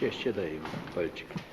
77 Kolczyk.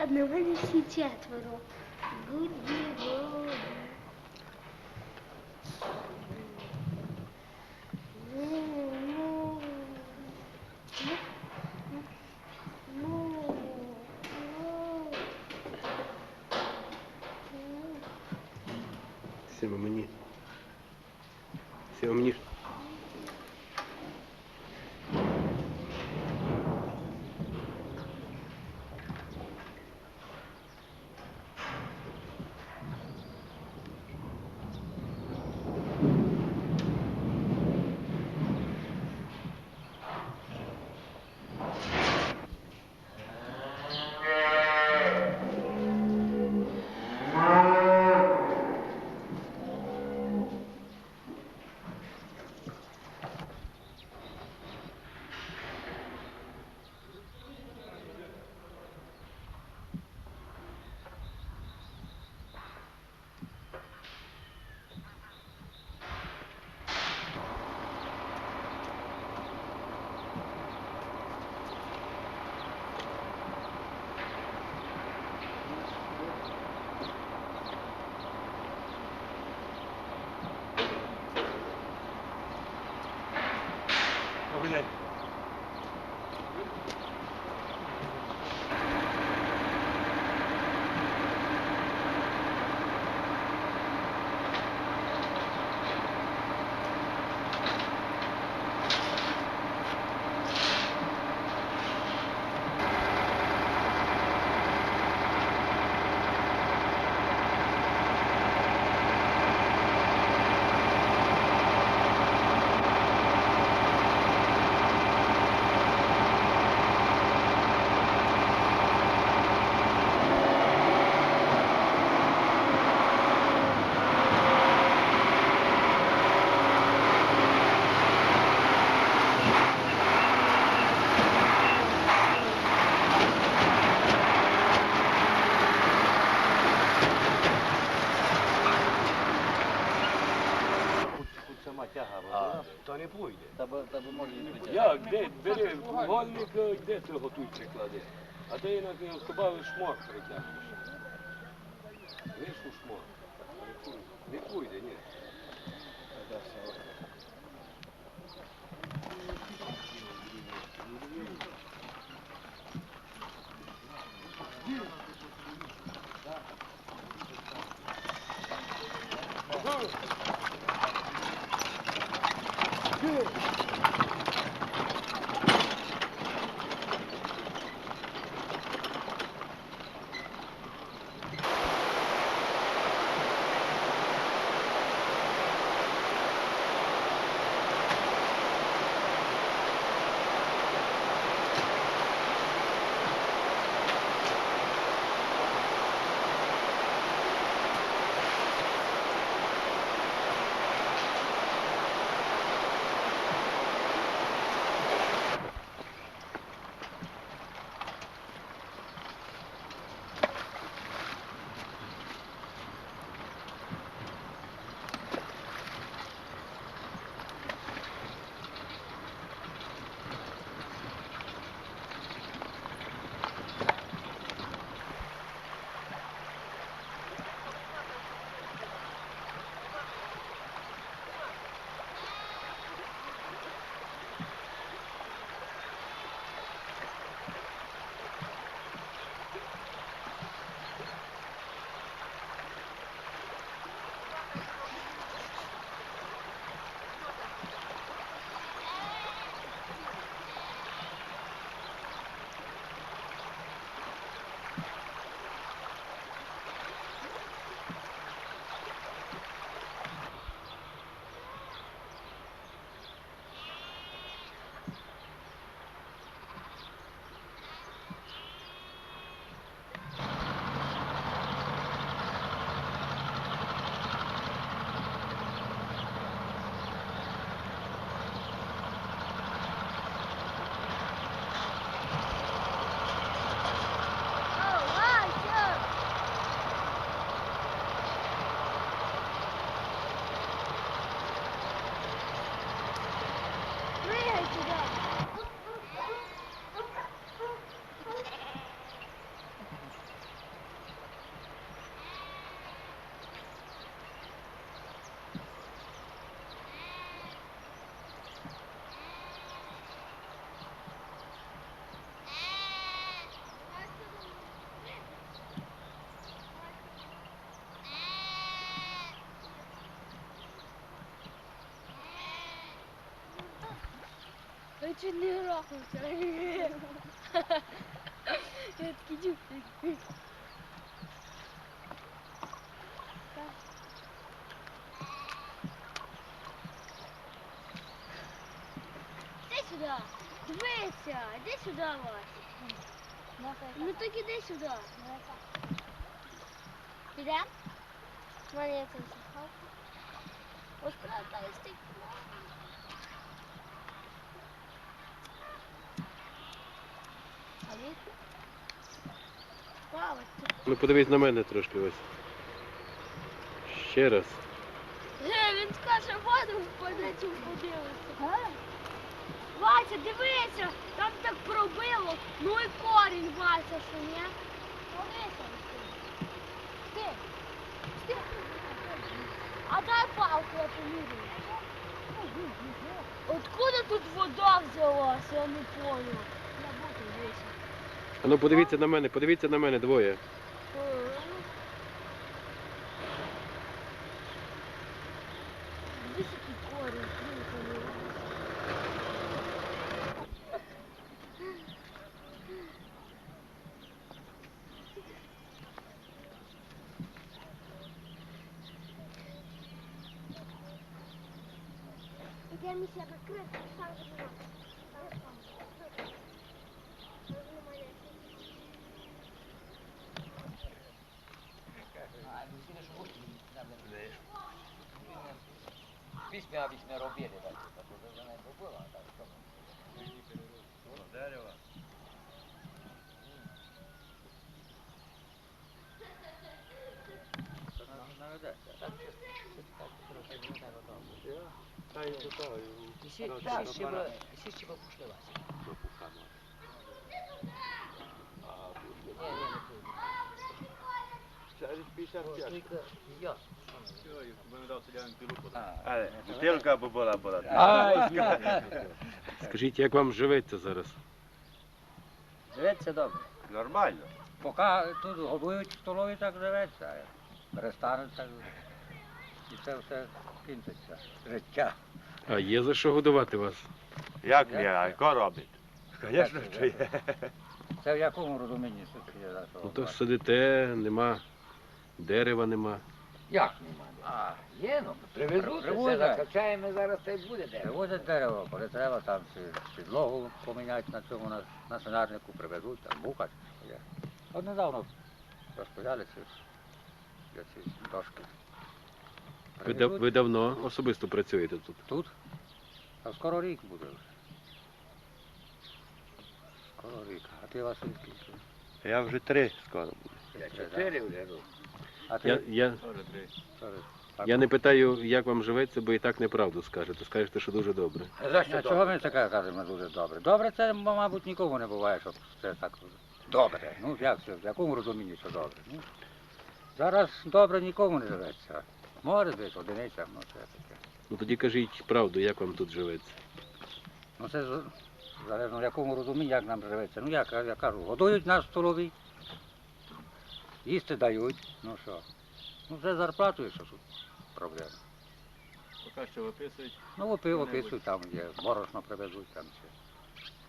Та на мене всі четверо. Вийде. Та бо, та бо може. Як, де, бери вольник, де ти готуйся кладе? А ти на добавиш шмор притягнеш. Вийшов шмор. Не пройде, ні. Я чуть не грохнувся. Я такий дюк. Іди сюди. Дивися, іди сюди, Вася. Ну так іди сюди. Підемо? Мене я там сахав. Ось правда, стик. Ну подивись на мене трошки ось. Ще раз. Е, він скаже, воду впаде цю подивиться. Вася, дивися, там так пробило. Ну і корінь, Вася, що ні? Дивися. А дай палку, я поміряю. Откуда тут вода взялася, я не понял. Я. А ну подивіться на мене, подивіться на мене двоє. Високий корінь, слухай. Ідемо ще закрити, там же нема. Там же там. Там же немає. А, ну сіли, що гості нам не Письма обычно робили, так, так, уже не а так, що? Дерево. Б пішли вас. Через 55. Тільки я. Але бутилка б була була. Скажіть, як вам живеться зараз? Живеться добре. Нормально. Поки тут годують в столові, так живеться. Перестануть так. І це все кінчиться. Життя. А є за що годувати вас? Як не, а яко робить? Звісно, що є. Це в якому розумінні? Ну то сидите, нема, дерева нема. Як нема? А, є, ну, привезуть, все Привозять. закачаємо, зараз та й буде дерево. Привозять дерево, коли треба там підлогу поміняти на цьому на, на свинарнику, привезуть, там бухать. Є. От недавно розпиляли ці, я ці дошки. Ви, дав- Привезуть ви давно особисто працюєте тут. Тут? А скоро рік буде вже. Скоро рік. А ти Василь скільки? Я вже три скоро буду. Я чотири вже роблю. А ти? Я, я, я не питаю, як вам живеться, бо і так неправду скажете. Скажете, що дуже добре. За що чого ми таке кажемо дуже добре? Добре, це, мабуть, нікому не буває, щоб це так добре. Ну, як це, в якому розумінні, що добре? Ну, зараз добре нікому не живеться. Може десь одиниця, ну це таке. Ну тоді кажіть правду, як вам тут живеться. Ну це з- залежно в якому розумінні, як нам живеться. Ну як я кажу, годують нас в столовій, їсти дають, ну що. Ну це зарплатою, що тут проблема. Поки що виписують. Ну, опи, описують, там є, борошно привезуть там чи.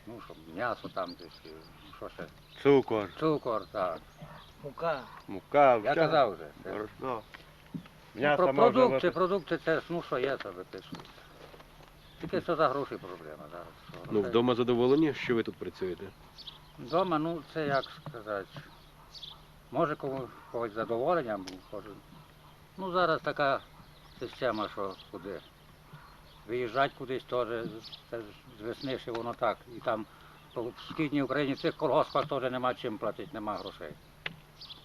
Ну, що, м'ясо там десь, ну, що ще, Цукор, цукор, так. Мука. мука, Я казав вже. це. Борошно. Ну, М'ясо про можна продукти, випити. продукти це ж, ну що є, це виписують. Тільки що за гроші проблема зараз. що Ну, грошей- вдома задоволені, що ви тут працюєте? Вдома, ну це як сказати. Може кому когось задоволення, бо кожен. Ну зараз така система, що куди. Виїжджати кудись теж, це ж з весни ще воно так. І там в східній Україні цих колгоспах теж нема чим платити, нема грошей.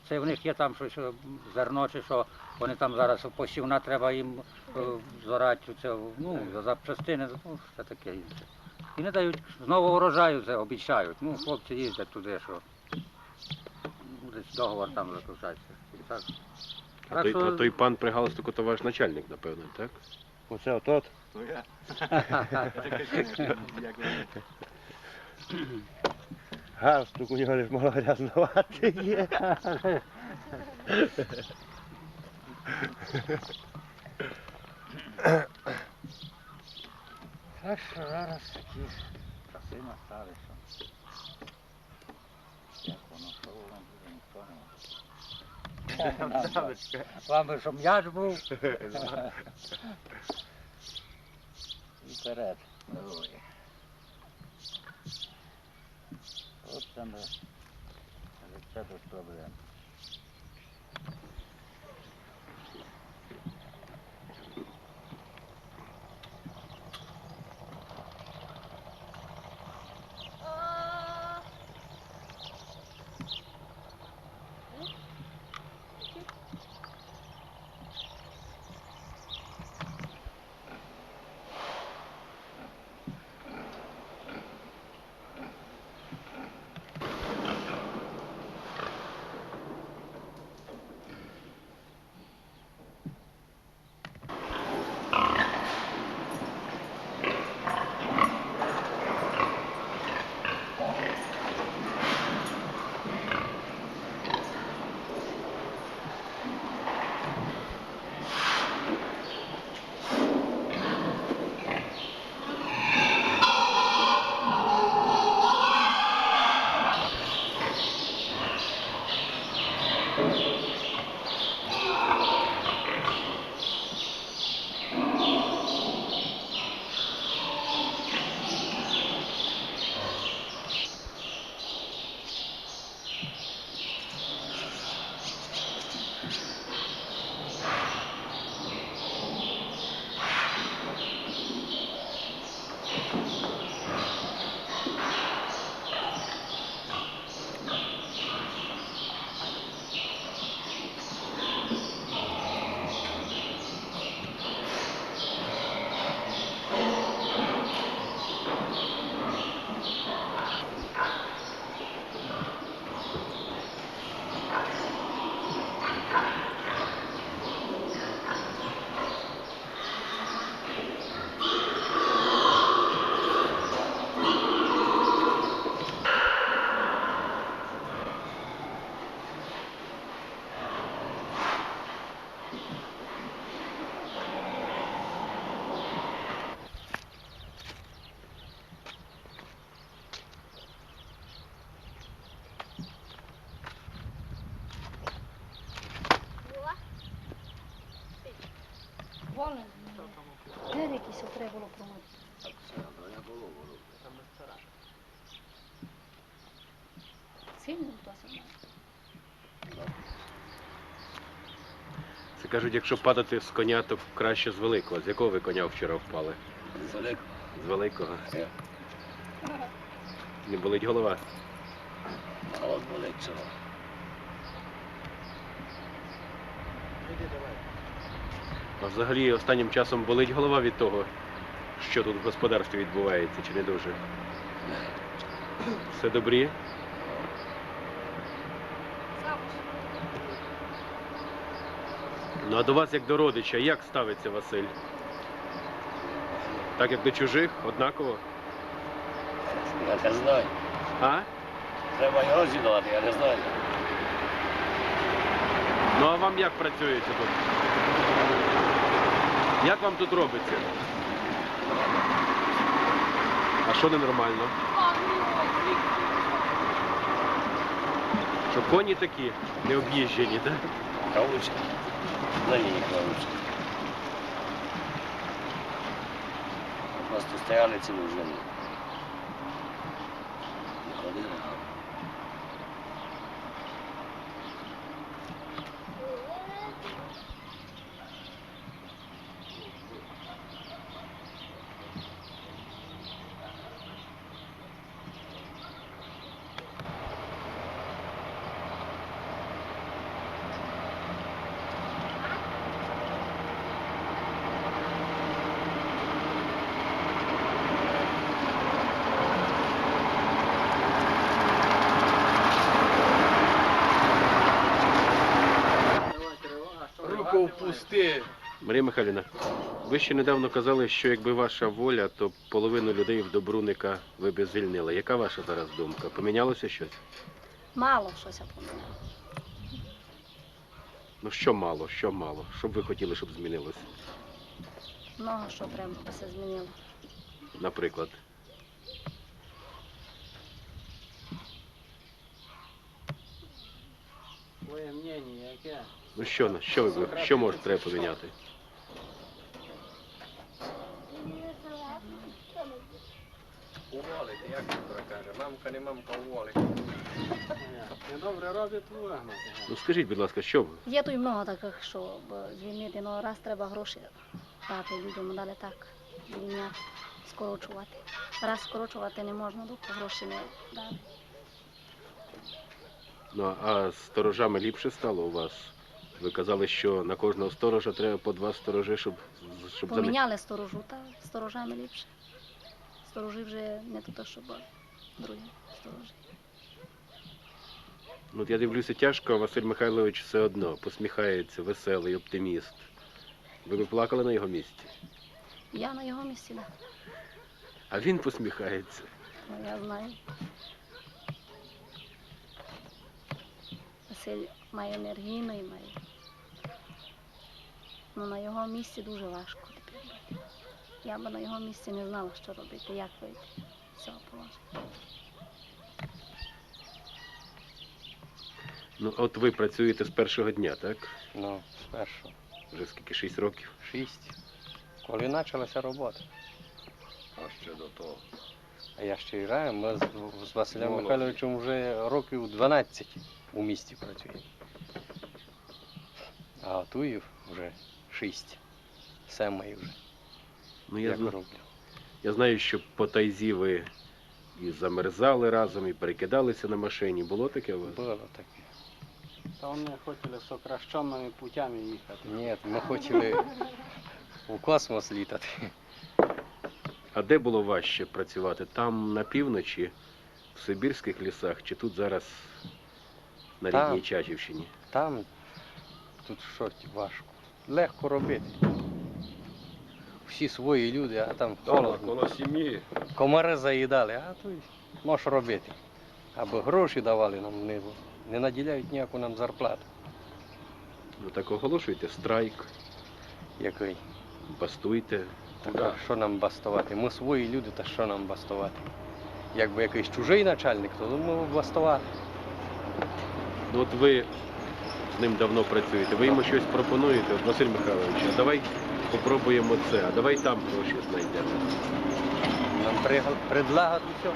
Це в них є там щось зерно чи що, вони там зараз посівна треба їм е, зорати, це, ну, за запчастини, ну, все таке інше. І не дають знову урожаю це обіцяють. Ну, хлопці їздять туди, що ну, договор там заключається. І так. А Так той, що- а той пан при галстуку то ваш начальник, напевно, так? Оце отот. Галстук у нього мало грязнувати є. Так що зараз такі часи настали, що як воно, що воно Вам би, щоб м'яч був. І вперед. Ой. От там Це без проблем. Це кажуть, якщо падати з коня, то краще з великого. З якого ви коня вчора впали? Далеко. З великого. Так. Не болить голова. А от болить цього. А взагалі останнім часом болить голова від того, що тут в господарстві відбувається, чи не дуже? Все добрі? Ну а до вас як до родича, як ставиться Василь? Так як до чужих, однаково? Я не знаю. А? Треба його зідати, я не знаю. Ну а вам як працюється тут? Як вам тут робиться? А що ненормально? Що коні такі необ'їжджені, так? Кавучка. На ній кавучка. Просто стояли цілу зиму. Не ходили. Руку. Марія Михайлівна, ви ще недавно казали, що якби ваша воля, то половину людей в Добруника ви б звільнили. Яка ваша зараз думка? Помінялося щось? Мало щось я поміняла. Ну що мало, що мало? Що б ви хотіли, щоб змінилося? Много що прямо все змінило. Наприклад. Ну що, на- що ви що може треба поміняти? Уволити, як Петро каже. Мамка не мамка уволить. Недобре робить вигнати. Ну скажіть, будь ласка, що ви? Є тут много таких, що б звільнити, але раз треба гроші дати людям, далі так звільняти, скорочувати. Раз скорочувати не можна, доки гроші не дали. Ну а з сторожами ліпше стало у вас? Ви казали, що на кожного сторожа треба по два сторожі, щоб, щоб Поміняли сторожу, та сторожами ліпше. Сторожі вже не то, що були, другі сторожі. Ну, от я дивлюся тяжко, а Василь Михайлович все одно посміхається, веселий, оптиміст. Ви б плакали на його місці, Я на його місці, да. а він посміхається. Ну, я знаю. Василь має енергійний, має. Ну, на його місці дуже важко тепер бути. Я би на його місці не знала, що робити, як вийти з цього положення. Ну, от ви працюєте з першого дня, так? Ну, спершу. Вже скільки? Шість років. Шість. Коли почалася робота. А ще до того. А я ще граю, ми з, з Василем. Михайловичем вже років 12 у місті працюємо. А готую вже 6. Семий вже. Ну, я, Як зна- роблю. я знаю, що по тайзі ви і замерзали разом, і перекидалися на машині. Було таке у вас? Було таке. Та вони хотіли сокращеними путями їхати. Ні, ми хотіли у космос літати. А де було важче працювати? Там на півночі, в Сибірських лісах, чи тут зараз на Там. рідній Чачівщині? Там тут що важко. Легко робити. Всі свої люди, а там Дома, холодно. коло сім'ї. Комари заїдали, а тут можеш робити. Аби гроші давали нам, не, не наділяють ніяку нам зарплату. Ну так оголошуйте страйк, Який. бастуйте. Так, а що нам бастувати? Ми свої люди, та що нам бастувати? Якби якийсь чужий начальник, то думаю бастувати. От ви з ним давно працюєте, ви йому щось пропонуєте, от Василь Михайлович, а давай попробуємо це, а давай там гроші знайдемо. Нам предлагають все.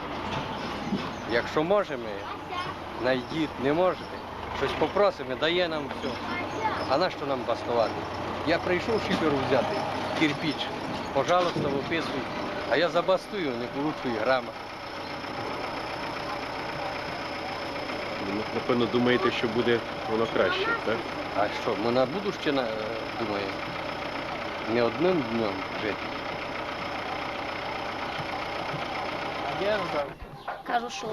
Якщо можемо, найдіть, не можете. Щось попросимо, дає нам все. А на що нам бастувати? Я прийшов шиферу взяти, кирпіч. Пожалуйста, виписуй. А я забастую, не получу і грама. Ви, напевно, думаєте, що буде воно краще, так? А що, ми на будущее е, думаємо? Не одним днем жити. Кажу, що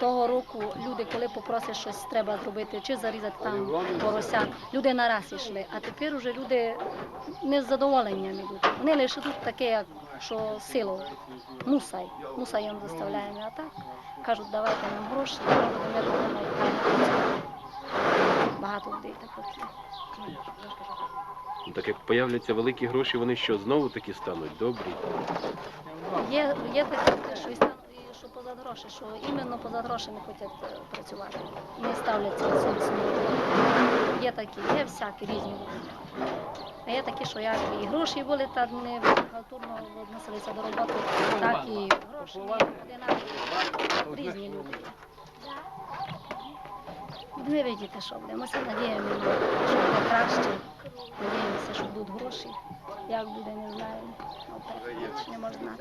того року люди, коли попросять щось треба зробити, чи зарізати там порося, люди нараз йшли. А тепер уже люди не з задоволенням йдуть. Вони лише тут таке, як що силу, мусай, мусай їм заставляємо. А так кажуть, давайте нам гроші, ми будемо працювати. Багато людей так от. Ну, Так як появляться великі гроші, вони що, знову таки стануть добрі? Є, є таке, що і стан- що поза гроші, що іменно поза гроші не хочуть е, працювати. Не ставляться зовсім. Є такі, є всякі різні. А є такі, що як і гроші були, та не халтурно відносилися до роботи, так і гроші не одинакові. Різні люди. Будемо видіти, що буде. Ми все надіємо, що буде краще. Надіємося, що будуть гроші. Як буде, не знаємо. Наперед не можна